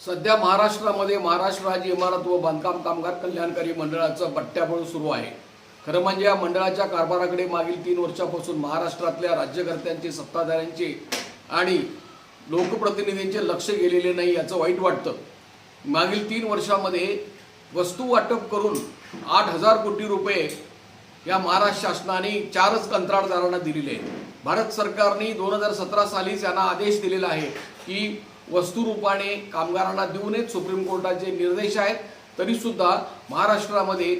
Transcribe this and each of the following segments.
सध्या महाराष्ट्रामध्ये महाराष्ट्र राज्य इमारत व बांधकाम कामगार कल्याणकारी मंडळाचं बट्ट्याबळ सुरू आहे. खरं म्हणजे या मंडळाच्या कारभाराकडे मागील तीन वर्षापासून महाराष्ट्रातल्या राज्यकर्त्यांचे सत्ताधाऱ्यांचे आणि लोकप्रतिनिधींचे लक्ष गेलेले नाही याचं वाईट वाटतं. मागील तीन वर्षामध्ये वस्तू वाटप करून आठ हजार कोटी रुपये या महाराष्ट्र शासनाने चारच कंत्राटदारांना दिलेले आहेत. भारत सरकारने दोन हजार सतरा सालीच यांना आदेश दिलेला आहे की वस्तुरूपाने कामगारांना देऊ नयेत सुप्रीम कोर्टाचे निर्देश आहेत तरीसुद्धा महाराष्ट्रामध्ये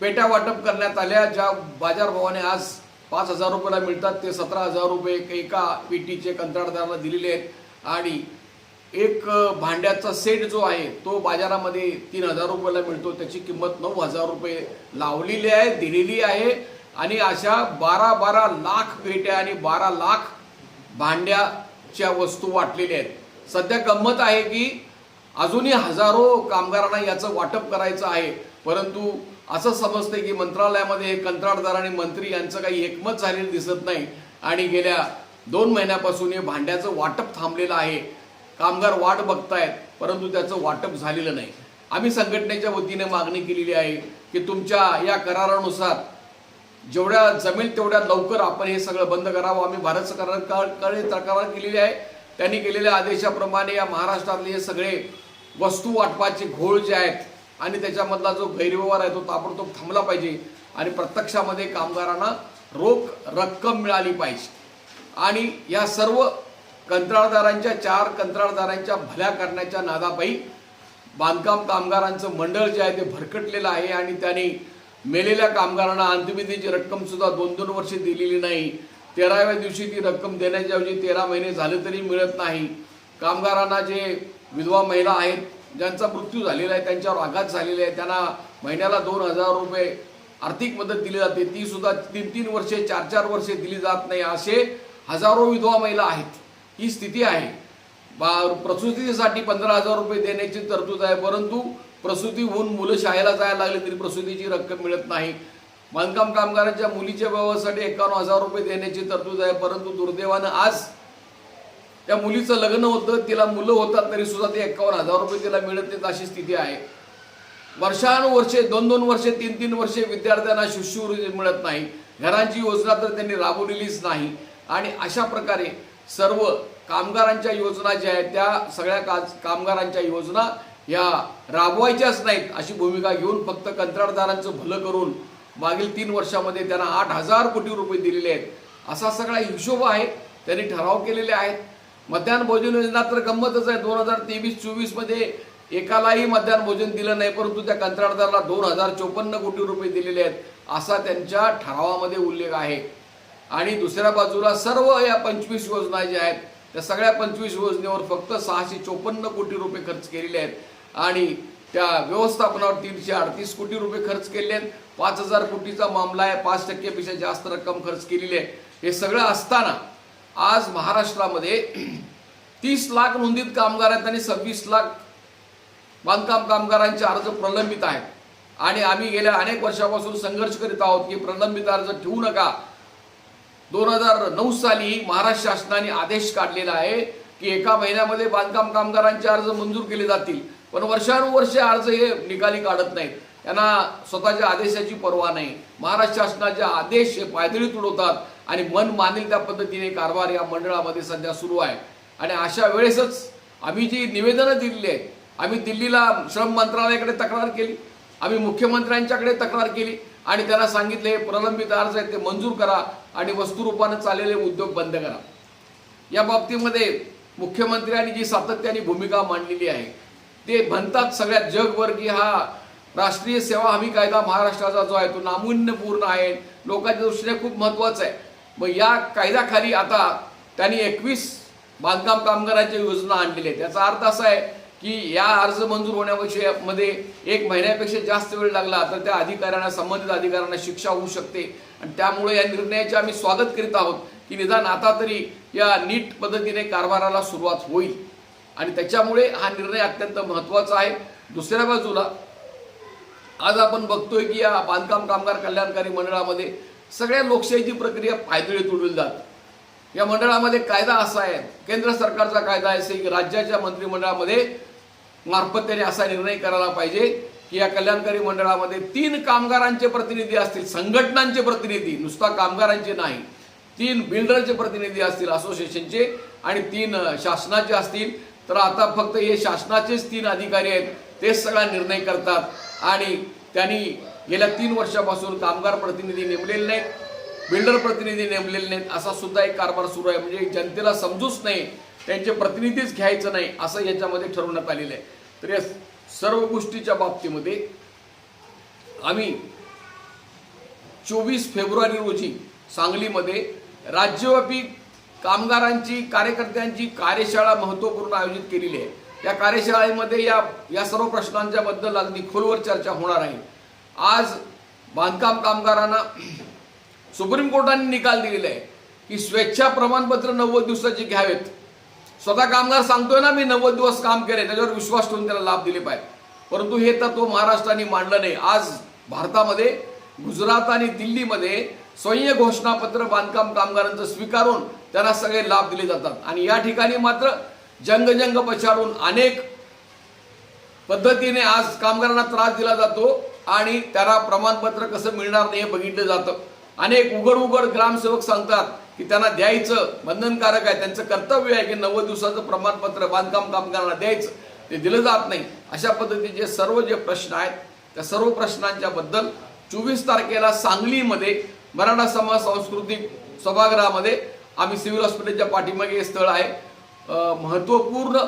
पेट्या वाटप करण्यात आल्या ज्या बाजारभावाने आज पाच हजार रुपयाला मिळतात ते सतरा हजार रुपये एका पेटीचे कंत्राटदारांना दिलेले आहेत. आणि एक भांड्याचा सेट जो आहे तो बाजारामध्ये तीन हजार रुपयाला मिळतो त्याची किंमत नऊ हजार रुपये लावलेली आहे दिलेली आहे. आणि अशा बारा बारा लाख पेट्या आणि बारा लाख भांड्याच्या वस्तू वाटलेल्या आहेत. सध्या गंमत आहे की अजूनही हजारो कामगारांना याचं वाटप करायचं आहे. परंतु असं समजतंय की मंत्रालयामध्ये हे कंत्राटदार आणि मंत्री यांचं काही एकमत झालेलं दिसत नाही. आणि गेल्या दोन महिन्यापासून हे भांड्याचं वाटप थांबलेलं आहे. कामगार वाट बघतायत परंतु त्याचं वाटप झालेलं नाही. आम्ही संघटनेच्या वतीने मागणी केलेली आहे की तुमच्या या करारानुसार जेवढ्या जमेल तेवढ्या लवकर आपण हे सगळं बंद करावं. आम्ही भारत सरकारकडे तक्रार केलेली आहे. त्यांनी केलेल्या आदेशाप्रमाणे या महाराष्ट्रातले हे सगळे वस्तू वाटपाचे घोळ जे आहेत आणि त्याच्यामधला जो गैरव्यवहार आहे तो ताबडतोब थांबला पाहिजे आणि प्रत्यक्षामध्ये कामगारांना रोख रक्कम मिळाली पाहिजे. आणि या सर्व कंत्राटदारांच्या चार कंत्राटदारांच्या भल्या करण्याच्या नादापायी बांधकाम कामगारांचं मंडळ जे आहे ते भरकटलेलं आहे आणि त्यांनी मेलेल्या कामगारांना अंतिमितीची रक्कमसुद्धा दोन दोन वर्षे दिलेली नाही. तेराव्या दिवशी ती रक्कम देण्याच्या ऐवजी तेरा महिने झाले तरी मिळत नाही. कामगारांना जे विधवा महिला आहेत ज्यांचा मृत्यू झालेला आहे त्यांच्यावर आघात झालेले आहे त्यांना महिन्याला दोन हजार रुपये आर्थिक मदत दिली जाते. ती सुद्धा तीन तीन वर्षे चार चार वर्षे दिली जात नाही. असे हजारो विधवा महिला आहेत. ही स्थिती आहे. बा प्रसूतीसाठी पंधरा हजार रुपये देण्याची तरतूद आहे परंतु प्रसूती होऊन मुलं शाळेला जायला लागली तरी प्रसूतीची रक्कम मिळत नाही. बांधकाम कामगारांच्या मुलीच्या विवाहासाठी एकावन्न हजार रुपये देण्याची तरतूद आहे परंतु दुर्दैवानं आज त्या मुलीचं लग्न होतं तिला मुलं होतात तरी सुद्धा ते एकावन्न हजार रुपये तिला मिळत नाहीत अशी स्थिती आहे. वर्षानुवर्षे दोन दोन वर्षे तीन तीन वर्षे विद्यार्थ्यांना शिष्यवृत्ती मिळत नाही. घरांची योजना तर त्यांनी राबवलेलीच नाही. आणि अशा प्रकारे सर्व कामगारांच्या योजना ज्या आहेत त्या सगळ्या का कामगारांच्या योजना या राबवायच्याच नाहीत अशी भूमिका घेऊन फक्त कंत्राटदारांचं भलं करून मागील तीन वर्षामध्ये त्यांना आठ हजार कोटी रुपये दिलेले आहेत. असा सगळा हिशोब आहे. त्यांनी ठराव केलेले आहेत. मध्यान्ह भोजन योजना तर गंमतच आहे. दोन हजार तेवीस चोवीसमध्ये एकालाही मध्यान्ह भोजन दिलं नाही परंतु त्या कंत्राटदाराला दोन हजार चोपन्न कोटी रुपये दिलेले आहेत असा त्यांच्या ठरावामध्ये उल्लेख आहे. आणि दुसऱ्या बाजूला सर्व या पंचवीस योजना ज्या आहेत त्या सगळ्या पंचवीस योजनेवर फक्त सहाशे चोपन्न कोटी रुपये खर्च केलेले आहेत. आणि त्या व्यवस्थापनावर तीनशे अडतीस कोटी रुपये खर्च केले आहेत. पाच हजार कोटीचा मामला आहे. पाच टक्केपेक्षा जास्त रक्कम खर्च केलेली आहे. हे सगळं असताना आज महाराष्ट्रामध्ये तीस लाख नोंदित कामगार आहेत आणि सव्वीस लाख बांधकाम कामगारांचे अर्ज प्रलंबित आहेत. आणि आम्ही गेल्या अनेक वर्षापासून संघर्ष करीत आहोत की प्रलंबित अर्ज ठेवू नका. दोन हजार नऊ साली महाराष्ट्र शासनाने आदेश काढलेला आहे की एका महिन्यामध्ये बांधकाम कामगारांचे अर्ज मंजूर केले जातील. पण वर्षानुवर्षे अर्ज हे निकाली काढत नाहीत. त्यांना स्वतःच्या आदेशाची पर्वा नाही. महाराष्ट्र शासनाचे आदेश हे पायदळी तुडवतात आणि मन मानेल त्या पद्धतीने कारभार या मंडळामध्ये सध्या सुरू आहे. आणि अशा वेळेसच आम्ही जी निवेदनं दिलेली आहेत आम्ही दिल्लीला श्रम मंत्रालयाकडे तक्रार केली आम्ही मुख्यमंत्र्यांच्याकडे तक्रार केली आणि त्यांना सांगितले हे प्रलंबित अर्ज आहेत ते मंजूर करा आणि वस्तुरूपानं चाललेले उद्योग बंद करा. या बाबतीमध्ये मुख्यमंत्र्यांनी जी सातत्याने भूमिका मांडलेली आहे ते म्हणतात सगळ्यात जगभर की हा राष्ट्रीय सेवा हमी कायदा महाराष्ट्राचा जो आहे तो नामुन्यपूर्ण आहे. लोकांच्या दृष्टीने खूप महत्त्वाचा आहे. मग या कायद्याखाली आता त्यांनी एकवीस बांधकाम कामगारांच्या योजना आणलेल्या आहेत. त्याचा अर्थ असा आहे की या अर्ज मंजूर होण्यापेक्षा मध्ये एक महिन्यापेक्षा जास्त वेळ लागला तर त्या अधिकाऱ्यांना संबंधित अधिकाऱ्यांना शिक्षा होऊ शकते. आणि त्यामुळे या निर्णयाचे आम्ही स्वागत करीत आहोत की निदान आता तरी या नीट पद्धतीने कारभाराला सुरुवात होईल. आणि त्याच्यामुळे हा निर्णय अत्यंत महत्त्वाचा आहे. दुसऱ्या बाजूला आज आपण बघतोय की या बांधकाम कामगार कल्याणकारी मंडळामध्ये सगळ्या लोकशाहीची प्रक्रिया पायदळी तुडवली जात. या मंडळामध्ये कायदा असा आहे केंद्र सरकारचा कायदा आहे की राज्याच्या मंत्रिमंडळामध्ये मार्फत त्यांनी असा निर्णय करायला पाहिजे की या कल्याणकारी मंडळामध्ये तीन कामगारांचे प्रतिनिधी असतील संघटनांचे प्रतिनिधी नुसता कामगारांचे नाही तीन बिल्डरचे प्रतिनिधी असतील असोसिएशनचे आणि तीन शासनाचे असतील. तर आता फक्त हे शासनाचेच तीन अधिकारी आहेत तेच सगळा निर्णय करतात. आणि त्यांनी गेल्या तीन वर्षापासून कामगार प्रतिनिधी नेमलेले नाहीत बिल्डर प्रतिनिधी नेमलेले नाहीत असा सुद्धा एक कारभार सुरू आहे. म्हणजे जनतेला समजूच नाही त्यांचे प्रतिनिधीच घ्यायचं नाही असं याच्यामध्ये ठरवण्यात आलेलं आहे. तर या सर्व गोष्टीच्या बाबतीमध्ये आम्ही चोवीस फेब्रुवारी रोजी सांगलीमध्ये राज्यव्यापी कामगारांची कार्यकर्त्यांची कार्यशाळा महत्त्वपूर्ण आयोजित केलेली आहे. या कार्यशाळेमध्ये या या सर्व प्रश्नांच्या बद्दल अगदी खोलवर चर्चा होणार आहे. आज बांधकाम कामगारांना सुप्रीम कोर्टाने निकाल दिलेला आहे की स्वेच्छा प्रमाणपत्र नव्वद दिवसाची घ्यावेत. स्वतः कामगार सांगतोय ना मी नव्वद दिवस काम केले त्याच्यावर विश्वास ठेवून त्याला लाभ दिले पाहिजे. परंतु हे तत्व महाराष्ट्राने मांडलं नाही. आज भारतामध्ये गुजरात आणि दिल्लीमध्ये स्वयं घोषणापत्र बांधकाम कामगारांचं स्वीकारून त्यांना सगळे लाभ दिले जातात. आणि या ठिकाणी मात्र जंगजंग पछाडून अनेक पद्धतीने आज कामगारांना त्रास दिला जातो आणि त्यांना प्रमाणपत्र कसं मिळणार नाही हे बघितलं जातं. अनेक उघड उघड ग्रामसेवक सांगतात की त्यांना द्यायचं बंधनकारक आहे त्यांचं कर्तव्य आहे की नव्वद दिवसाचं प्रमाणपत्र बांधकाम कामगारांना द्यायचं ते दिलं जात नाही. अशा पद्धतीचे सर्व जे प्रश्न आहेत त्या सर्व प्रश्नांच्या बद्दल चोवीस तारखेला सांगलीमध्ये मराठा समाज सांस्कृतिक सभागृहामध्ये आम्ही सिव्हिल हॉस्पिटलच्या पाठीमागे हे स्थळ आहे. महत्त्वपूर्ण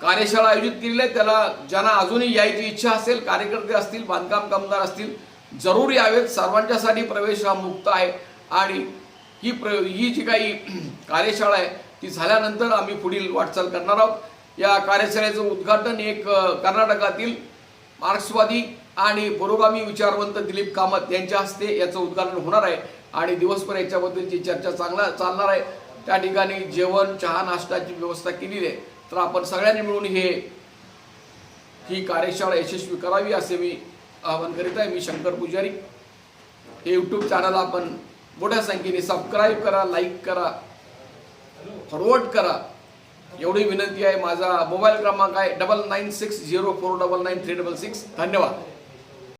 कार्यशाळा आयोजित केलेली आहे त्याला ज्यांना अजूनही यायची इच्छा असेल कार्यकर्ते असतील बांधकाम कामगार असतील जरूर यावेत. सर्वांच्यासाठी प्रवेश हा मुक्त आहे. आणि ही प्र ही जी काही कार्यशाळा आहे ती झाल्यानंतर आम्ही पुढील वाटचाल करणार आहोत. या कार्यशाळेचं उद्घाटन एक कर्नाटकातील मार्क्सवादी आणि पुरोगामी विचारवंत दिलीप कामत यांच्या हस्ते याचं उद्घाटन होणार आहे आणि दिवसभर याच्याबद्दलची चर्चा चांगला चालणार आहे त्या ठिकाणी जेवण चहा नाश्ताची व्यवस्था केलेली आहे. तर आपण सगळ्यांनी मिळून हे ही कार्यशाळा यशस्वी करावी असे मी आवाहन करीत आहे. मी शंकर पुजारी. हे यूट्यूब चॅनल आपण मोठ्या संख्येने सबस्क्राईब करा लाईक करा फॉरवर्ड करा. एवढी विनंती आहे. माझा मोबाईल क्रमांक आहे double nine six zero four double nine three double six धन्यवाद.